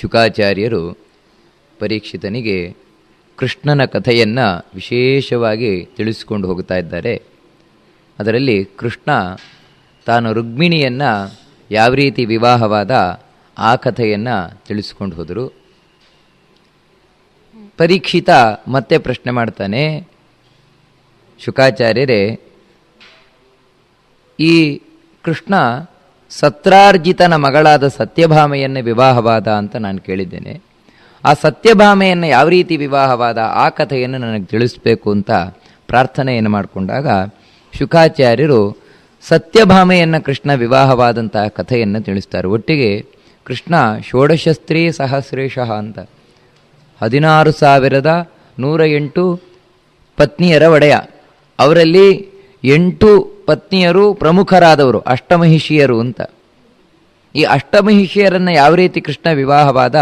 ಶುಕಾಚಾರ್ಯರು ಪರೀಕ್ಷಿತನಿಗೆ ಕೃಷ್ಣನ ಕಥೆಯನ್ನು ವಿಶೇಷವಾಗಿ ತಿಳಿಸಿಕೊಂಡು ಹೋಗ್ತಾ ಇದ್ದಾರೆ. ಅದರಲ್ಲಿ ಕೃಷ್ಣ ತಾನು ರುಕ್ಮಿಣಿಯನ್ನು ಯಾವ ರೀತಿ ವಿವಾಹವಾದ ಆ ಕಥೆಯನ್ನು ತಿಳಿಸ್ಕೊಂಡು ಹೋದರು. ಪರೀಕ್ಷಿತ ಮತ್ತೆ ಪ್ರಶ್ನೆ ಮಾಡ್ತಾನೆ, ಶುಕಾಚಾರ್ಯರೇ, ಈ ಕೃಷ್ಣ ಸತ್ರಾರ್ಜಿತನ ಮಗಳಾದ ಸತ್ಯಭಾಮೆಯನ್ನು ವಿವಾಹವಾದ ಅಂತ ನಾನು ಕೇಳಿದ್ದೇನೆ. ಆ ಸತ್ಯಭಾಮೆಯನ್ನು ಯಾವ ರೀತಿ ವಿವಾಹವಾದ ಆ ಕಥೆಯನ್ನು ನನಗೆ ತಿಳಿಸ್ಬೇಕು ಅಂತ ಪ್ರಾರ್ಥನೆಯನ್ನು ಮಾಡಿಕೊಂಡಾಗ ಶುಕಾಚಾರ್ಯರು ಸತ್ಯಭಾಮೆಯನ್ನು ಕೃಷ್ಣ ವಿವಾಹವಾದಂತಹ ಕಥೆಯನ್ನು ತಿಳಿಸ್ತಾರೆ. ಒಟ್ಟಿಗೆ ಕೃಷ್ಣ ಷೋಡಶಸ್ತ್ರೀ ಸಹಸ್ರೇಶಃ ಅಂತ ಹದಿನಾರು ಸಾವಿರದ ನೂರ ಎಂಟು ಪತ್ನಿಯರ ಒಡೆಯ. ಅವರಲ್ಲಿ ಎಂಟು ಪತ್ನಿಯರು ಪ್ರಮುಖರಾದವರು, ಅಷ್ಟಮಹಿಷಿಯರು ಅಂತ. ಈ ಅಷ್ಟಮಹಿಷಿಯರನ್ನು ಯಾವ ರೀತಿ ಕೃಷ್ಣ ವಿವಾಹವಾದ,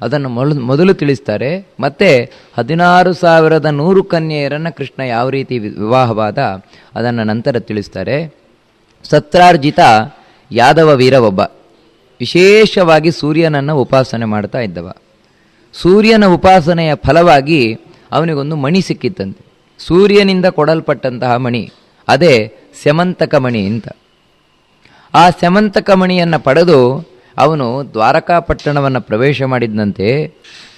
ಅದನ್ನು ಮೊದಲು ತಿಳಿಸ್ತಾರೆ, ಮತ್ತೆ ಹದಿನಾರು ಸಾವಿರದ ನೂರು ಕನ್ಯೆಯರನ್ನು ಕೃಷ್ಣ ಯಾವ ರೀತಿ ವಿವಾಹವಾದ, ಅದನ್ನು ನಂತರ ತಿಳಿಸ್ತಾರೆ. ಸತ್ರಾರ್ಜಿತ ಯಾದವ ವೀರ ಒಬ್ಬ ವಿಶೇಷವಾಗಿ ಸೂರ್ಯನನ್ನು ಉಪಾಸನೆ ಮಾಡ್ತಾ ಇದ್ದವ. ಸೂರ್ಯನ ಉಪಾಸನೆಯ ಫಲವಾಗಿ ಅವನಿಗೊಂದು ಮಣಿ ಸಿಕ್ಕಿತ್ತಂತೆ. ಸೂರ್ಯನಿಂದ ಕೊಡಲ್ಪಟ್ಟಂತಹ ಮಣಿ, ಅದೇ ಸ್ಯಮಂತಕ ಮಣಿ ಅಂತ. ಆ ಸ್ಯಮಂತಕಮಣಿಯನ್ನು ಪಡೆದು ಅವನು ದ್ವಾರಕಾಪಟ್ಟಣವನ್ನು ಪ್ರವೇಶ ಮಾಡಿದ್ದಂತೆ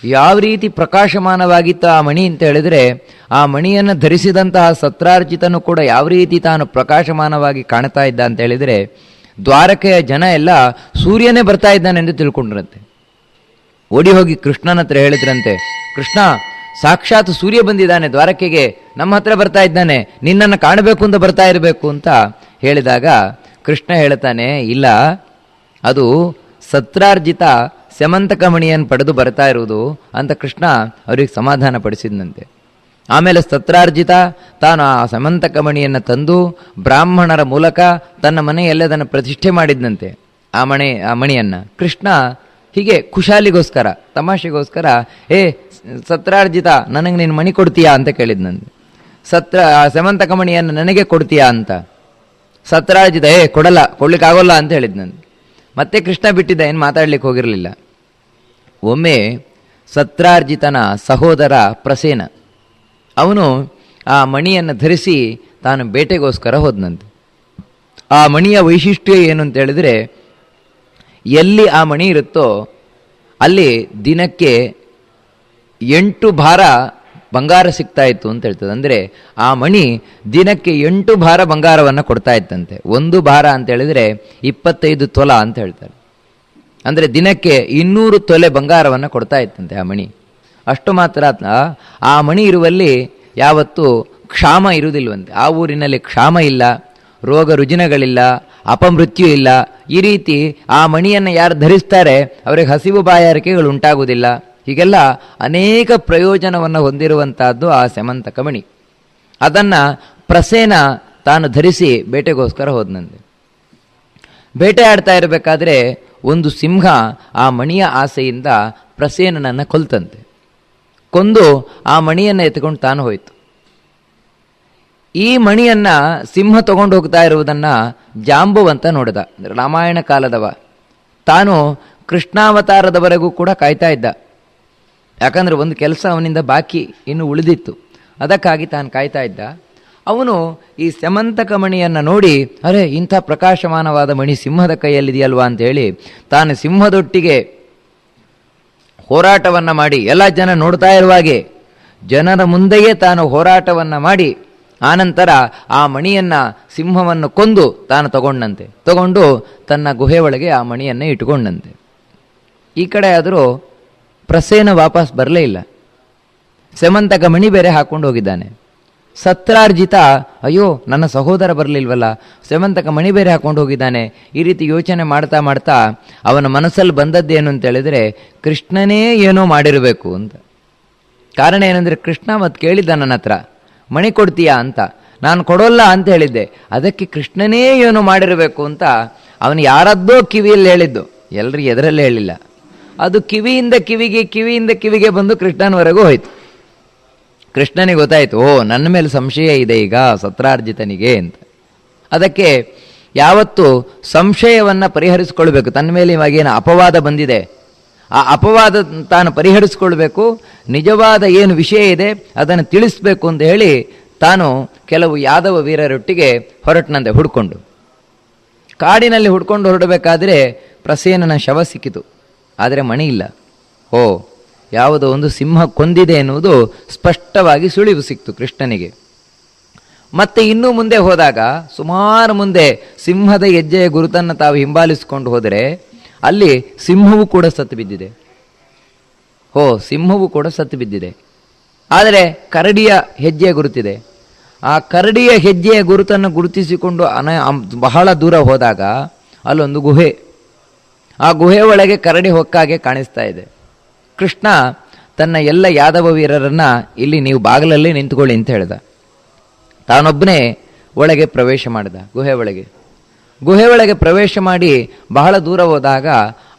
ಯಾವ ರೀತಿ ಪ್ರಕಾಶಮಾನವಾಗಿತ್ತು ಆ ಮಣಿ ಅಂತ ಹೇಳಿದರೆ, ಆ ಮಣಿಯನ್ನು ಧರಿಸಿದಂತಹ ಸತ್ರಾರ್ಜಿತನು ಕೂಡ ಯಾವ ರೀತಿ ತಾನು ಪ್ರಕಾಶಮಾನವಾಗಿ ಕಾಣ್ತಾ ಇದ್ದ ಅಂತ ಹೇಳಿದರೆ, ದ್ವಾರಕೆಯ ಜನ ಎಲ್ಲ ಸೂರ್ಯನೇ ಬರ್ತಾ ಇದ್ದಾನೆಂದು ತಿಳ್ಕೊಂಡ್ರಂತೆ. ಓಡಿ ಹೋಗಿ ಕೃಷ್ಣನ ಹತ್ರ ಹೇಳಿದ್ರಂತೆ, ಕೃಷ್ಣ ಸಾಕ್ಷಾತ್ ಸೂರ್ಯ ಬಂದಿದ್ದಾನೆ, ದ್ವಾರಕೆಗೆ. ನಮ್ಮ ಹತ್ರ ಬರ್ತಾ ಇದ್ದಾನೆ, ನಿನ್ನನ್ನು ಕಾಣಬೇಕು ಅಂತ ಬರ್ತಾ ಇರಬೇಕು ಅಂತ ಹೇಳಿದಾಗ ಕೃಷ್ಣ ಹೇಳ್ತಾನೆ, ಇಲ್ಲ, ಅದು ಸತ್ರಾರ್ಜಿತ ಸ್ಯಮಂತಕಮಣಿಯನ್ನು ಪಡೆದು ಬರ್ತಾ ಇರುವುದು ಅಂತ ಕೃಷ್ಣ ಅವರಿಗೆ ಸಮಾಧಾನ ಪಡಿಸಿದಂತೆ ಆಮೇಲೆ ಸತ್ರಾರ್ಜಿತ ತಾನು ಆ ಸಮಂತಕ ಮಣಿಯನ್ನು ತಂದು ಬ್ರಾಹ್ಮಣರ ಮೂಲಕ ತನ್ನ ಮನೆಯಲ್ಲೇ ಅದನ್ನು ಪ್ರತಿಷ್ಠೆ ಮಾಡಿದ್ದಂತೆ ಆ ಮಣೆ, ಆ ಮಣಿಯನ್ನು. ಕೃಷ್ಣ ಹೀಗೆ ಖುಷಾಲಿಗೋಸ್ಕರ ತಮಾಷೆಗೋಸ್ಕರ, ಏ, ಸತ್ರಾರ್ಜಿತ, ನನಗೆ ನೀನು ಮಣಿ ಕೊಡ್ತೀಯಾ? ಅಂತ ಕೇಳಿದ್ನಂತೆ ಸತ್ರ, ಆ ಸಮಂತಕ ಮಣಿಯನ್ನು ನನಗೆ ಕೊಡ್ತೀಯಾ ಅಂತ. ಸತ್ರಾರ್ಜಿತ, ಏ, ಕೊಡಲ್ಲ, ಕೊಡ್ಲಿಕ್ಕಾಗೋಲ್ಲ ಅಂತ ಹೇಳಿದ್ನಂತೆ ಮತ್ತೆ ಕೃಷ್ಣ ಬಿಟ್ಟಿದ್ದ, ಏನು ಮಾತಾಡ್ಲಿಕ್ಕೆ ಹೋಗಿರಲಿಲ್ಲ. ಒಮ್ಮೆ ಸತ್ರಾರ್ಜಿತನ ಸಹೋದರ ಪ್ರಸೇನ, ಅವನು ಆ ಮಣಿಯನ್ನು ಧರಿಸಿ ತಾನು ಬೇಟೆಗೋಸ್ಕರ ಹೋದ್ನಂತೆ ಆ ಮಣಿಯ ವೈಶಿಷ್ಟ್ಯ ಏನು ಅಂತ ಹೇಳಿದರೆ ಎಲ್ಲಿ ಆ ಮಣಿ ಇರುತ್ತೋ ಅಲ್ಲಿ ದಿನಕ್ಕೆ ಎಂಟು ಭಾರ ಬಂಗಾರ ಸಿಗ್ತಾ ಇತ್ತು ಅಂತ ಹೇಳ್ತದೆ. ಅಂದರೆ ಆ ಮಣಿ ದಿನಕ್ಕೆ ಎಂಟು ಭಾರ ಬಂಗಾರವನ್ನು ಕೊಡ್ತಾ ಇತ್ತಂತೆ. ಒಂದು ಭಾರ ಅಂತ ಹೇಳಿದರೆ ಇಪ್ಪತ್ತೈದು ತೊಲ ಅಂತ ಹೇಳ್ತಾರೆ. ಅಂದರೆ ದಿನಕ್ಕೆ ಇನ್ನೂರು ತೊಲೆ ಬಂಗಾರವನ್ನು ಕೊಡ್ತಾ ಇತ್ತಂತೆ ಆ ಮಣಿ. ಅಷ್ಟು ಮಾತ್ರ ಆ ಮಣಿ ಇರುವಲ್ಲಿ ಯಾವತ್ತೂ ಕ್ಷಾಮ ಇರುವುದಿಲ್ವಂತೆ. ಆ ಊರಿನಲ್ಲಿ ಕ್ಷಾಮ ಇಲ್ಲ, ರೋಗ ರುಜಿನಗಳಿಲ್ಲ ಅಪಮೃತ್ಯು ಇಲ್ಲ. ಈ ರೀತಿ ಆ ಮಣಿಯನ್ನು ಯಾರು ಧರಿಸ್ತಾರೆ, ಅವರಿಗೆ ಹಸಿವು ಬಾಯಾರಿಕೆಗಳು ಉಂಟಾಗುವುದಿಲ್ಲ. ಹೀಗೆಲ್ಲ ಅನೇಕ ಪ್ರಯೋಜನವನ್ನು ಹೊಂದಿರುವಂತಹದ್ದು ಆ ಸೆಮಂತಕ ಮಣಿ ಅದನ್ನು ಪ್ರಸೇನ ತಾನು ಧರಿಸಿ ಬೇಟೆಗೋಸ್ಕರ ಹೋದನಂತೆ. ಬೇಟೆ ಆಡ್ತಾ ಇರಬೇಕಾದ್ರೆ ಒಂದು ಸಿಂಹ ಆ ಮಣಿಯ ಆಸೆಯಿಂದ ಪ್ರಸೇನನನ್ನು ಕೊಲ್ತಂತೆ. ಕೊಂದು ಆ ಮಣಿಯನ್ನು ಎತ್ಕೊಂಡು ತಾನು ಹೋಯಿತು. ಈ ಮಣಿಯನ್ನ ಸಿಂಹ ತಗೊಂಡು ಹೋಗ್ತಾ ಇರುವುದನ್ನ ಜಾಂಬುವಂತ ನೋಡಿದ. ರಾಮಾಯಣ ಕಾಲದವ. ತಾನು ಕೃಷ್ಣಾವತಾರದವರೆಗೂ ಕೂಡ ಕಾಯ್ತಾ ಇದ್ದ. ಯಾಕಂದ್ರೆ ಒಂದು ಕೆಲಸ ಅವನಿಂದ ಬಾಕಿ ಇನ್ನು ಉಳಿದಿತ್ತು. ಅದಕ್ಕಾಗಿ ತಾನು ಕಾಯ್ತಾ ಇದ್ದ. ಅವನು ಈ ಸಮಂತಕ ಮಣಿಯನ್ನು ನೋಡಿ, ಅರೆ, ಇಂಥ ಪ್ರಕಾಶಮಾನವಾದ ಮಣಿ ಸಿಂಹದ ಕೈಯಲ್ಲಿದೆಯಲ್ವಾ? ಅಂತ ಹೇಳಿ ತಾನು ಸಿಂಹದೊಟ್ಟಿಗೆ ಹೋರಾಟವನ್ನು ಮಾಡಿ, ಎಲ್ಲ ಜನ ನೋಡ್ತಾ ಇರುವಾಗೆ ಜನರ ಮುಂದೆಯೇ ತಾನು ಹೋರಾಟವನ್ನು ಮಾಡಿ ಆನಂತರ ಆ ಮಣಿಯನ್ನು ಸಿಂಹವನ್ನು ಕೊಂದು ತಾನು ತಗೊಂಡಂತೆ. ತಗೊಂಡು ತನ್ನ ಗುಹೆ ಒಳಗೆ ಆ ಮಣಿಯನ್ನು ಇಟ್ಕೊಂಡಂತೆ ಈ ಕಡೆ ಆದರೂ ಪ್ರಸೇನ ವಾಪಸ್ ಬರಲೇ ಇಲ್ಲ. ಸೆಮಂತಕ ಮಣಿ ಬೇರೆ ಹಾಕೊಂಡು ಹೋಗಿದ್ದಾನೆ. ಸತ್ರಾರ್ಜಿತ, ಅಯ್ಯೋ, ನನ್ನ ಸಹೋದರ ಬರಲಿಲ್ವಲ್ಲ? ಸೆಮಂತಕ ಮಣಿ ಬೇರೆ ಹಾಕೊಂಡು ಹೋಗಿದ್ದಾನೆ. ಈ ರೀತಿ ಯೋಚನೆ ಮಾಡ್ತಾ ಮಾಡ್ತಾ ಅವನ ಮನಸ್ಸಲ್ಲಿ ಬಂದದ್ದೇನು ಅಂತ ಹೇಳಿದ್ರೆ, ಕೃಷ್ಣನೇ ಏನೋ ಮಾಡಿರಬೇಕು ಅಂತ. ಕಾರಣ ಏನಂದರೆ ಕೃಷ್ಣ ಮತ್ತು ಕೇಳಿದ್ದ ನನ್ನ ಹತ್ರ ಮಣಿ ಕೊಡ್ತೀಯಾ ಅಂತ. ನಾನು ಕೊಡೋಲ್ಲ ಅಂತ ಹೇಳಿದ್ದೆ. ಅದಕ್ಕೆ ಕೃಷ್ಣನೇ ಏನು ಮಾಡಿರಬೇಕು ಅಂತ ಅವನು ಯಾರದ್ದೋ ಕಿವಿಯಲ್ಲಿ ಹೇಳಿದ್ದು. ಎಲ್ಲರೂ ಎದರಲ್ಲಿ ಹೇಳಿಲ್ಲ. ಅದು ಕಿವಿಯಿಂದ ಕಿವಿಗೆ ಕಿವಿಯಿಂದ ಕಿವಿಗೆ ಬಂದು ಕೃಷ್ಣನವರೆಗೂ ಹೋಯ್ತು. ಕೃಷ್ಣನಿಗೆ ಗೊತ್ತಾಯ್ತು, ಓ, ನನ್ನ ಮೇಲೆ ಸಂಶಯ ಇದೆ ಈಗ ಸತ್ರಾರ್ಜಿತನಿಗೆ ಅಂತ. ಅದಕ್ಕೆ ಯಾವತ್ತು ಸಂಶಯವನ್ನು ಪರಿಹರಿಸಿಕೊಳ್ಬೇಕು. ತನ್ನ ಮೇಲೆ ಇವಾಗೇನು ಅಪವಾದ ಬಂದಿದೆ. ಆ ಅಪವಾದ ತಾನು ಪರಿಹರಿಸಿಕೊಳ್ಬೇಕು, ನಿಜವಾದ ಏನು ವಿಷಯ ಇದೆ ಅದನ್ನು ತಿಳಿಸ್ಬೇಕು ಅಂತ ಹೇಳಿ ತಾನು ಕೆಲವು ಯಾದವ ವೀರರೊಟ್ಟಿಗೆ ಹೊರಟನಂತೆ ಹುಡ್ಕೊಂಡು. ಕಾಡಿನಲ್ಲಿ ಹುಡ್ಕೊಂಡು ಹೊರಡಬೇಕಾದ್ರೆ ಪ್ರಸೇನನ ಶವ ಸಿಕ್ಕಿತು, ಆದರೆ ಮಣಿ ಇಲ್ಲ. ಓ ಯಾವುದೋ ಒಂದು ಸಿಂಹ ಕೊಂದಿದೆ ಎನ್ನುವುದು ಸ್ಪಷ್ಟವಾಗಿ ಸುಳಿವು ಸಿಕ್ತು ಕೃಷ್ಣನಿಗೆ. ಮತ್ತೆ ಇನ್ನೂ ಮುಂದೆ ಹೋದಾಗ, ಸುಮಾರು ಮುಂದೆ ಸಿಂಹದ ಹೆಜ್ಜೆಯ ಗುರುತನ್ನು ತಾವು ಹಿಂಬಾಲಿಸಿಕೊಂಡು ಹೋದರೆ ಅಲ್ಲಿ ಸಿಂಹವು ಕೂಡ ಸತ್ತು ಬಿದ್ದಿದೆ. ಓ ಸಿಂಹವು ಕೂಡ ಸತ್ತು ಬಿದ್ದಿದೆ. ಆದರೆ ಕರಡಿಯ ಹೆಜ್ಜೆಯ ಗುರುತಿದೆ. ಆ ಕರಡಿಯ ಹೆಜ್ಜೆಯ ಗುರುತನ್ನು ಗುರುತಿಸಿಕೊಂಡು ಅನ ಬಹಳ ದೂರ ಹೋದಾಗ ಅಲ್ಲೊಂದು ಗುಹೆ. ಆ ಗುಹೆ ಒಳಗೆ ಕರಡಿ ಹೊಕ್ಕಾಗೆ ಕಾಣಿಸ್ತಾ ಇದೆ. ಕೃಷ್ಣ ತನ್ನ ಎಲ್ಲ ಯಾದವ ವೀರರನ್ನು ಇಲ್ಲಿ ನೀವು ಬಾಗಿಲಲ್ಲಿ ನಿಂತುಕೊಳ್ಳಿ ಅಂತ ಹೇಳಿದ. ತಾನೊಬ್ಬನೇ ಒಳಗೆ ಪ್ರವೇಶ ಮಾಡಿದ, ಗುಹೆ ಒಳಗೆ. ಗುಹೆ ಒಳಗೆ ಪ್ರವೇಶ ಮಾಡಿ ಬಹಳ ದೂರ ಹೋದಾಗ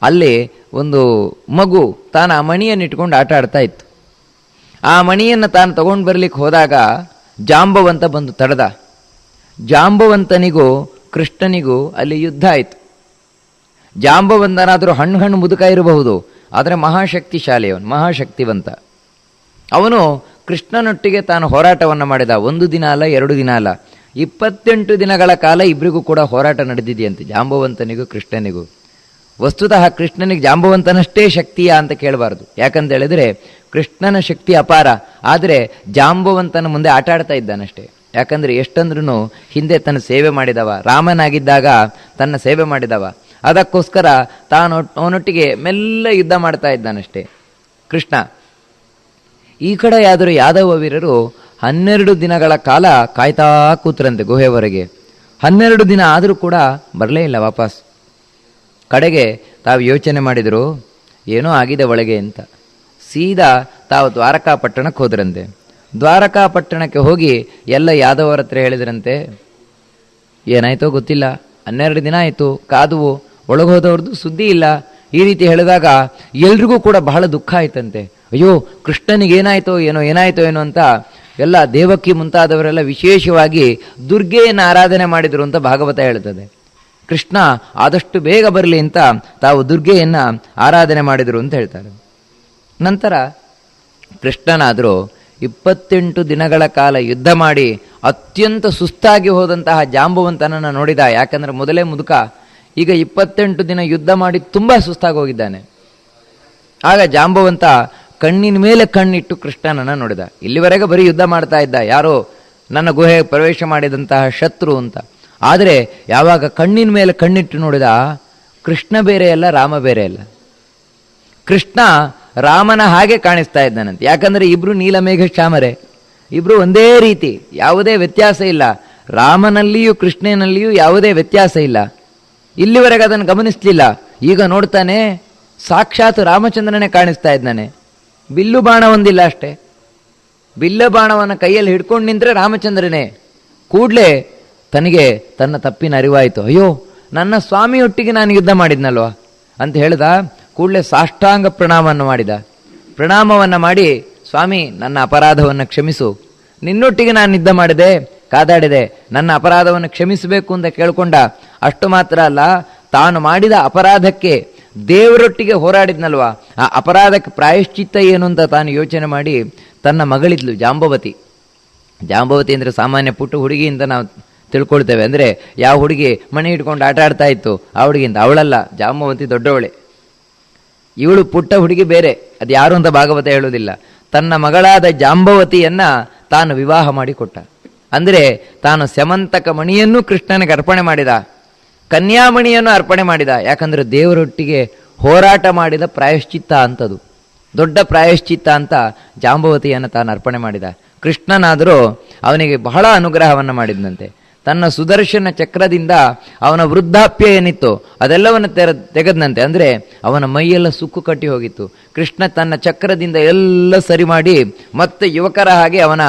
ಅಲ್ಲಿ ಒಂದು ಮಗು ತಾನು ಆ ಮಣಿಯನ್ನು ಇಟ್ಕೊಂಡು ಆಟ ಆಡ್ತಾ ಇತ್ತು. ಆ ಮಣಿಯನ್ನು ತಾನು ತಗೊಂಡು ಬರ್ಲಿಕ್ಕೆ ಹೋದಾಗ ಜಾಂಬವಂತ ಬಂದು ತಡೆದ. ಜಾಂಬವಂತನಿಗೂ ಕೃಷ್ಣನಿಗೂ ಅಲ್ಲಿ ಯುದ್ಧ ಆಯಿತು. ಜಾಂಬವಂತನಾದರೂ ಹಣ್ಣು ಹಣ್ಣು ಮುದುಕ ಇರಬಹುದು, ಆದರೆ ಮಹಾಶಕ್ತಿಶಾಲಿ ಅವನು ಮಹಾಶಕ್ತಿವಂತ. ಅವನು ಕೃಷ್ಣನೊಟ್ಟಿಗೆ ತಾನು ಹೋರಾಟವನ್ನು ಮಾಡಿದ, ಒಂದು ದಿನ ಅಲ್ಲ, ಎರಡು ದಿನ ಅಲ್ಲ. ಇಪ್ಪತ್ತೆಂಟು ದಿನಗಳ ಕಾಲ ಇಬ್ಬರಿಗೂ ಕೂಡ ಹೋರಾಟ ನಡೆದಿದೆಯಂತೆ. ಜಾಂಬವಂತನಿಗೂ ಕೃಷ್ಣನಿಗೂ. ವಸ್ತುತಃ ಕೃಷ್ಣನಿಗೆ ಜಾಂಬವಂತನಷ್ಟೇ ಶಕ್ತಿಯ ಅಂತ ಕೇಳಬಾರ್ದು. ಯಾಕಂತ ಹೇಳಿದ್ರೆ, ಕೃಷ್ಣನ ಶಕ್ತಿ ಅಪಾರ. ಆದರೆ ಜಾಂಬವಂತನ ಮುಂದೆ ಆಟ ಆಡ್ತಾ ಇದ್ದಾನಷ್ಟೇ. ಯಾಕಂದ್ರೆ ಎಷ್ಟಂದ್ರೂ ಹಿಂದೆ ತನ್ನ ಸೇವೆ ಮಾಡಿದವ. ರಾಮನಾಗಿದ್ದಾಗ ತನ್ನ ಸೇವೆ ಮಾಡಿದವ. ಅದಕ್ಕೋಸ್ಕರ ತಾನು ಅವನೊಟ್ಟಿಗೆ ಮೆಲ್ಲ ಯುದ್ಧ ಮಾಡ್ತಾ ಇದ್ದಾನಷ್ಟೇ. ಕೃಷ್ಣ. ಈ ಕಡೆ ಯಾದವ ವೀರರು ಹನ್ನೆರಡು ದಿನಗಳ ಕಾಲ ಕಾಯ್ತಾ ಕೂತ್ರಂತೆ ಗುಹೆವರೆಗೆ ಹನ್ನೆರಡು ದಿನ ಆದರೂ ಕೂಡ ಬರಲೇ ಇಲ್ಲ ವಾಪಸ್. ಕಡೆಗೆ ತಾವು ಯೋಚನೆ ಮಾಡಿದರು, ಏನೋ ಆಗಿದೆ ಒಳಗೆ ಅಂತ. ಸೀದಾ ತಾವು ದ್ವಾರಕಾಪಟ್ಟಣಕ್ಕೆ ಹೋದ್ರಂತೆ. ದ್ವಾರಕಾ ಪಟ್ಟಣಕ್ಕೆ ಹೋಗಿ ಎಲ್ಲ ಯಾದವರ ಹತ್ರ ಹೇಳಿದ್ರಂತೆ, ಏನಾಯ್ತೋ ಗೊತ್ತಿಲ್ಲ. ಹನ್ನೆರಡು ದಿನ ಆಯಿತು, ಕಾದುವು ಒಳಗೆ ಹೋದವ್ರದ್ದು ಸುದ್ದಿ ಇಲ್ಲ. ಈ ರೀತಿ ಹೇಳಿದಾಗ ಎಲ್ರಿಗೂ ಕೂಡ ಬಹಳ ದುಃಖ ಆಯ್ತಂತೆ. ಅಯ್ಯೋ ಕೃಷ್ಣನಿಗೆ ಏನಾಯ್ತೋ ಏನೋ ಏನಾಯ್ತೋ, ಏನೋ ಅಂತ ಎಲ್ಲ ದೇವಕ್ಕಿ ಮುಂತಾದವರೆಲ್ಲ ವಿಶೇಷವಾಗಿ ದುರ್ಗೆಯನ್ನು ಆರಾಧನೆ ಮಾಡಿದರು ಅಂತ ಭಾಗವತ ಹೇಳ್ತದೆ ಕೃಷ್ಣ ಆದಷ್ಟು ಬೇಗ ಬರಲಿ ಅಂತ ತಾವು ದುರ್ಗೆಯನ್ನು ಆರಾಧನೆ ಮಾಡಿದರು ಅಂತ ಹೇಳ್ತಾರೆ. ನಂತರ ಕೃಷ್ಣನಾದರೂ ಇಪ್ಪತ್ತೆಂಟು ದಿನಗಳ ಕಾಲ ಯುದ್ಧ ಮಾಡಿ ಅತ್ಯಂತ ಸುಸ್ತಾಗಿ ಹೋದಂತಹ ಜಾಂಬುವಂತನನ್ನು ನೋಡಿದ, ಯಾಕಂದರೆ ಮೊದಲೇ ಮುದುಕ ಈಗ ಇಪ್ಪತ್ತೆಂಟು ದಿನ ಯುದ್ಧ ಮಾಡಿ ತುಂಬ ಸುಸ್ತಾಗಿ ಹೋಗಿದ್ದಾನೆ. ಆಗ ಜಾಂಬವಂತ ಕಣ್ಣಿನ ಮೇಲೆ ಕಣ್ಣಿಟ್ಟು ಕೃಷ್ಣನನ್ನು ನೋಡಿದ. ಇಲ್ಲಿವರೆಗೆ ಬರೀ ಯುದ್ಧ ಮಾಡ್ತಾ ಇದ್ದ. ಯಾರೋ, ನನ್ನ ಗುಹೆ ಪ್ರವೇಶ ಮಾಡಿದಂತಹ ಶತ್ರು ಅಂತ. ಆದರೆ ಯಾವಾಗ ಕಣ್ಣಿನ ಮೇಲೆ ಕಣ್ಣಿಟ್ಟು ನೋಡಿದ, ಕೃಷ್ಣ ಬೇರೆ ಅಲ್ಲ, ರಾಮ ಬೇರೆ ಅಲ್ಲ. ಕೃಷ್ಣ ರಾಮನ ಹಾಗೆ ಕಾಣಿಸ್ತಾ ಇದ್ದಾನಂತೆ. ಯಾಕಂದರೆ ಇಬ್ಬರು ನೀಲಮೇಘ ಶ್ಯಾಮರೆ ಇಬ್ಬರು ಒಂದೇ ರೀತಿ, ಯಾವುದೇ ವ್ಯತ್ಯಾಸ ಇಲ್ಲ. ರಾಮನಲ್ಲಿಯೂ ಕೃಷ್ಣನಲ್ಲಿಯೂ ಯಾವುದೇ ವ್ಯತ್ಯಾಸ ಇಲ್ಲ. ಇಲ್ಲಿವರೆಗೆ ಅದನ್ನು ಗಮನಿಸ್ಲಿಲ್ಲ. ಈಗ ನೋಡ್ತಾನೆ, ಸಾಕ್ಷಾತ್ ರಾಮಚಂದ್ರನೇ ಕಾಣಿಸ್ತಾ ಇದ್ದಾನೆ. ಬಿಲ್ಲು ಬಾಣ ಒಂದಿಲ್ಲ ಅಷ್ಟೇ. ಬಿಲ್ಲ ಬಾಣವನ್ನು ಕೈಯಲ್ಲಿ ಹಿಡ್ಕೊಂಡು ನಿಂತರೆ ರಾಮಚಂದ್ರನೇ, ಕೂಡಲೇ ತನಗೆ ತನ್ನ ತಪ್ಪಿನ ಅರಿವಾಯಿತು. ಅಯ್ಯೋ, ನನ್ನ ಸ್ವಾಮಿಯೊಟ್ಟಿಗೆ ನಾನು ಯುದ್ಧ ಮಾಡಿದ್ನಲ್ವಾ? ಅಂತ ಹೇಳ್ದ, ಕೂಡಲೇ ಸಾಷ್ಟಾಂಗ ಪ್ರಣಾಮವನ್ನು ಮಾಡಿದ. ಪ್ರಣಾಮವನ್ನು ಮಾಡಿ, ಸ್ವಾಮಿ, ನನ್ನ ಅಪರಾಧವನ್ನು ಕ್ಷಮಿಸು. ನಿನ್ನೊಟ್ಟಿಗೆ ನಾನು ಯುದ್ಧ ಮಾಡಿದೆ, ಕಾದಾಡಿದೆ, ನನ್ನ ಅಪರಾಧವನ್ನು ಕ್ಷಮಿಸಬೇಕು ಅಂತ ಕೇಳಿಕೊಂಡ, ಅಷ್ಟು ಮಾತ್ರ ಅಲ್ಲ, ತಾನು ಮಾಡಿದ ಅಪರಾಧಕ್ಕೆ ದೇವರೊಟ್ಟಿಗೆ ಹೋರಾಡಿದ್ನಲ್ವ? ಆ ಅಪರಾಧಕ್ಕೆ ಪ್ರಾಯಶ್ಚಿತ್ತ ಏನು ಅಂತ ತಾನು ಯೋಚನೆ ಮಾಡಿ ತನ್ನ ಮಗಳಿದ್ಲು, ಜಾಂಬವತಿ. ಜಾಂಬವತಿ ಅಂದರೆ ಸಾಮಾನ್ಯ ಪುಟ್ಟ ಹುಡುಗಿಯಿಂದ ನಾವು ತಿಳ್ಕೊಳ್ತೇವೆ. ಅಂದರೆ ಯಾವ ಹುಡುಗಿ ಮನೆ ಇಟ್ಕೊಂಡು ಆಟ ಆಡ್ತಾ ಇತ್ತು, ಆ ಹುಡುಗಿಯಿಂದ ಅವಳಲ್ಲ, ಜಾಂಬವತಿ ದೊಡ್ಡವಳೆ. ಇವಳು ಪುಟ್ಟ ಹುಡುಗಿ ಬೇರೆ ಅದು ಯಾರು ಅಂತ ಭಾಗವತ ಹೇಳುವುದಿಲ್ಲ. ತನ್ನ ಮಗಳಾದ ಜಾಂಬವತಿಯನ್ನು ತಾನು ವಿವಾಹ ಮಾಡಿಕೊಟ್ಟ. ಅಂದರೆ ತಾನು ಸ್ಯಮಂತಕ ಮಣಿಯನ್ನು ಕೃಷ್ಣನಿಗೆ ಅರ್ಪಣೆ ಮಾಡಿದ. ಕನ್ಯಾಮಣಿಯನ್ನು ಅರ್ಪಣೆ ಮಾಡಿದ. ಯಾಕಂದರೆ ದೇವರೊಟ್ಟಿಗೆ ಹೋರಾಟ ಮಾಡಿದ ಪ್ರಾಯಶ್ಚಿತ್ತ ಅಂತದು. ದೊಡ್ಡ ಪ್ರಾಯಶ್ಚಿತ್ತ ಅಂತ ಜಾಂಬವತಿಯನ್ನು ತಾನು ಅರ್ಪಣೆ ಮಾಡಿದ. ಕೃಷ್ಣನಾದರೂ ಅವನಿಗೆ ಬಹಳ ಅನುಗ್ರಹವನ್ನು ಮಾಡಿದಂತೆ ತನ್ನ ಸುದರ್ಶನ ಚಕ್ರದಿಂದ ಅವನ ವೃದ್ಧಾಪ್ಯ ಏನಿತ್ತು ಅದೆಲ್ಲವನ್ನು ತೆರ ತೆಗೆದಂತೆ ಅಂದರೆ ಅವನ ಮೈಯೆಲ್ಲ ಸುಕ್ಕು ಕಟ್ಟಿ ಹೋಗಿತ್ತು. ಕೃಷ್ಣ ತನ್ನ ಚಕ್ರದಿಂದ ಎಲ್ಲ ಸರಿ ಮಾಡಿ ಮತ್ತೆ ಯುವಕರ ಹಾಗೆ ಅವನ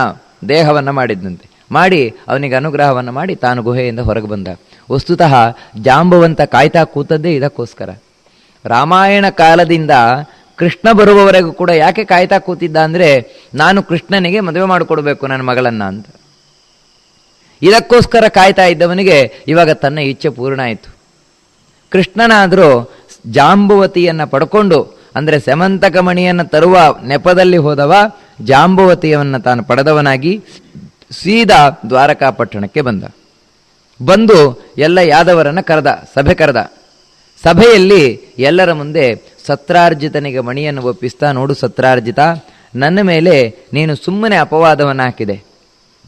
ದೇಹವನ್ನು ಮಾಡಿದಂತೆ ಮಾಡಿ ಅವನಿಗೆ ಅನುಗ್ರಹವನ್ನು ಮಾಡಿ ತಾನು ಗುಹೆಯಿಂದ ಹೊರಗೆ ಬಂದ. ವಸ್ತುತಃ ಜಾಂಬವಂತ ಕಾಯ್ತಾ ಕೂತದ್ದೇ ಇದಕ್ಕೋಸ್ಕರ. ರಾಮಾಯಣ ಕಾಲದಿಂದ ಕೃಷ್ಣ ಬರುವವರೆಗೂ ಕೂಡ ಯಾಕೆ ಕಾಯ್ತಾ ಕೂತಿದ್ದ ಅಂದರೆ, ನಾನು ಕೃಷ್ಣನಿಗೆ ಮದುವೆ ಮಾಡಿಕೊಡ್ಬೇಕು ನನ್ನ ಮಗಳನ್ನು ಅಂತ. ಇದಕ್ಕೋಸ್ಕರ ಕಾಯ್ತಾ ಇದ್ದವನಿಗೆ ಇವಾಗ ತನ್ನ ಇಚ್ಛೆ ಪೂರ್ಣ ಆಯಿತು. ಕೃಷ್ಣನಾದರೂ ಜಾಂಬುವತಿಯನ್ನು ಪಡ್ಕೊಂಡು, ಅಂದರೆ ಸೆಮಂತಕ ಮಣಿಯನ್ನು ತರುವ ನೆಪದಲ್ಲಿ ಹೋದವ ಜಾಂಬುವತಿಯವನ್ನು ತಾನು ಪಡೆದವನಾಗಿ ಸೀದಾ ದ್ವಾರಕಾ ಪಟ್ಟಣಕ್ಕೆ ಬಂದ. ಬಂದು ಎಲ್ಲ ಯಾದವರನ್ನು ಕರೆದ, ಸಭೆ ಕರೆದ. ಸಭೆಯಲ್ಲಿ ಎಲ್ಲರ ಮುಂದೆ ಸತ್ರಾರ್ಜಿತನಿಗೆ ಮಣಿಯನ್ನು ಒಪ್ಪಿಸ್ತಾ, ನೋಡು ಸತ್ರಾರ್ಜಿತ, ನನ್ನ ಮೇಲೆ ನೀನು ಸುಮ್ಮನೆ ಅಪವಾದವನ್ನು ಹಾಕಿದೆ.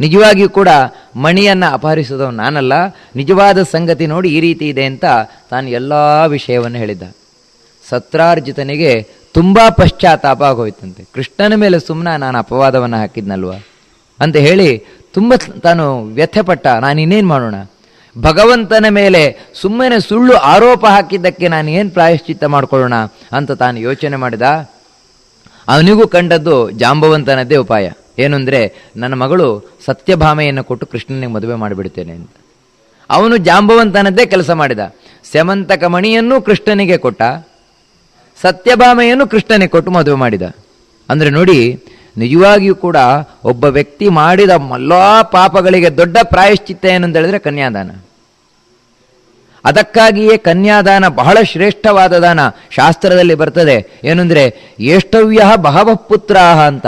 ನಿಜವಾಗಿಯೂ ಕೂಡ ಮಣಿಯನ್ನು ಅಪಹರಿಸಿದವನು ನಾನಲ್ಲ. ನಿಜವಾದ ಸಂಗತಿ ನೋಡಿ ಈ ರೀತಿ ಇದೆ ಅಂತ ತಾನು ಎಲ್ಲ ವಿಷಯವನ್ನು ಹೇಳಿದ್ದ. ಸತ್ರಾರ್ಜಿತನಿಗೆ ತುಂಬ ಪಶ್ಚಾತ್ತಾಪ ಆಗೋಯ್ತಂತೆ. ಕೃಷ್ಣನ ಮೇಲೆ ಸುಮ್ಮನೆ ನಾನು ಅಪವಾದವನ್ನು ಹಾಕಿದ್ನಲ್ವ? ಅಂತ ಹೇಳಿ ತುಂಬ ತಾನು ವ್ಯಥೆಪಟ್ಟ ನಾನು ಇನ್ನೇನು ಮಾಡೋಣ? ಭಗವಂತನ ಮೇಲೆ ಸುಮ್ಮನೆ ಸುಳ್ಳು ಆರೋಪ ಹಾಕಿದ್ದಕ್ಕೆ ನಾನು ಏನು ಪ್ರಾಯಶ್ಚಿತ್ತ ಮಾಡಿಕೊಳ್ಳೋಣ ಅಂತ ತಾನು ಯೋಚನೆ ಮಾಡಿದ. ಅವನಿಗೂ ಕಂಡದ್ದು ಜಾಂಬವಂತನದ್ದೇ ಉಪಾಯ. ಏನು ಅಂದರೆ, ನನ್ನ ಮಗಳು ಸತ್ಯಭಾಮೆಯನ್ನು ಕೊಟ್ಟು ಕೃಷ್ಣನಿಗೆ ಮದುವೆ ಮಾಡಿಬಿಡ್ತೇನೆ ಅಂತ. ಅವನು ಜಾಂಬವಂತನದ್ದೇ ಕೆಲಸ ಮಾಡಿದ. ಸ್ಯಮಂತಕ ಮಣಿಯನ್ನು ಕೃಷ್ಣನಿಗೆ ಕೊಟ್ಟ. ಸತ್ಯಭಾಮೆಯನ್ನು ಕೃಷ್ಣನಿಗೆ ಕೊಟ್ಟು ಮದುವೆ ಮಾಡಿದ. ಅಂದರೆ ನೋಡಿ ನಿಜವಾಗಿಯೂ ಕೂಡ ಒಬ್ಬ ವ್ಯಕ್ತಿ ಮಾಡಿದ ಮಲ್ಲಾ ಪಾಪಗಳಿಗೆ ದೊಡ್ಡ ಪ್ರಾಯಶ್ಚಿತ್ತ ಏನಂತ ಹೇಳಿದ್ರೆ ಕನ್ಯಾದಾನ. ಅದಕ್ಕಾಗಿಯೇ ಕನ್ಯಾದಾನ ಬಹಳ ಶ್ರೇಷ್ಠವಾದ ದಾನ ಶಾಸ್ತ್ರದಲ್ಲಿ ಬರ್ತದೆ. ಏನಂದ್ರೆ ಏಷ್ಟವ್ಯ ಬಹವ ಪುತ್ರಾಹ ಅಂತ.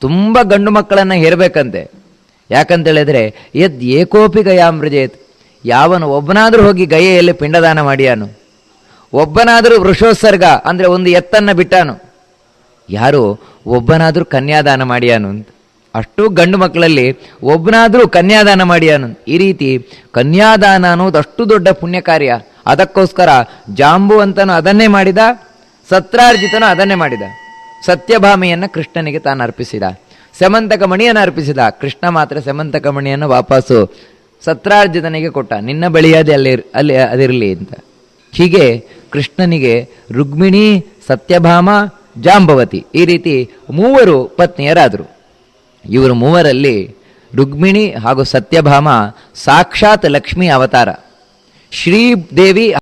ತುಂಬ ಗಂಡು ಮಕ್ಕಳನ್ನು ಹೇರಬೇಕಂತೆ. ಯಾಕಂತ ಹೇಳಿದ್ರೆ ಯದ್ ಏಕೋಪಿ ಗಯಾಮೃಜೇತ್ ಯಾವನು ಒಬ್ಬನಾದರೂ ಹೋಗಿ ಗಯೆಯಲ್ಲಿ ಪಿಂಡದಾನ ಮಾಡಿಯಾನು. ಒಬ್ಬನಾದರೂ ವೃಷೋತ್ಸರ್ಗ, ಅಂದ್ರೆ ಒಂದು ಎತ್ತನ್ನು ಬಿಟ್ಟಾನು. ಯಾರು ಒಬ್ಬನಾದರೂ ಕನ್ಯಾದಾನ ಮಾಡಿಯಾನು ಅಂತ. ಅಷ್ಟು ಗಂಡು ಮಕ್ಕಳಲ್ಲಿ ಒಬ್ಬನಾದರೂ ಕನ್ಯಾದಾನ ಮಾಡಿಯಾನು ಈ ರೀತಿ ಕನ್ಯಾದಾನ ಅನ್ನೋದು ಅಷ್ಟು ದೊಡ್ಡ ಪುಣ್ಯ ಕಾರ್ಯ ಅದಕ್ಕೋಸ್ಕರ ಜಾಂಬುವಂತನು ಅದನ್ನೇ ಮಾಡಿದ, ಸತ್ರಾರ್ಜಿತನು ಅದನ್ನೇ ಮಾಡಿದ. ಸತ್ಯಭಾಮೆಯನ್ನು ಕೃಷ್ಣನಿಗೆ ತಾನು ಅರ್ಪಿಸಿದ. ಸೆಮಂತಕ ಮಣಿಯನ್ನು ಅರ್ಪಿಸಿದ. ಕೃಷ್ಣ ಮಾತ್ರ ಸೆಮಂತಕ ಮಣಿಯನ್ನು ವಾಪಸ್ಸು ಸತ್ರಾರ್ಜಿತನಿಗೆ ಕೊಟ್ಟ. ನಿನ್ನ ಬಳಿಯಾದೆ ಅಲ್ಲಿ ಅಲ್ಲಿ ಅದಿರಲಿ ಅಂತ. ಹೀಗೆ ಕೃಷ್ಣನಿಗೆ ರುಗ್ಮಿಣಿ ಸತ್ಯಭಾಮ ಜಾಂಬವತಿ. ಈ ರೀತಿ ಮೂವರು ಪತ್ನಿಯರಾದರು. ಇವರು ಮೂವರಲ್ಲಿ ರುಕ್ಮಿಣಿ ಹಾಗೂ ಸತ್ಯಭಾಮ ಸಾಕ್ಷಾತ್ ಲಕ್ಷ್ಮಿ ಅವತಾರ. ಶ್ರೀದೇವಿ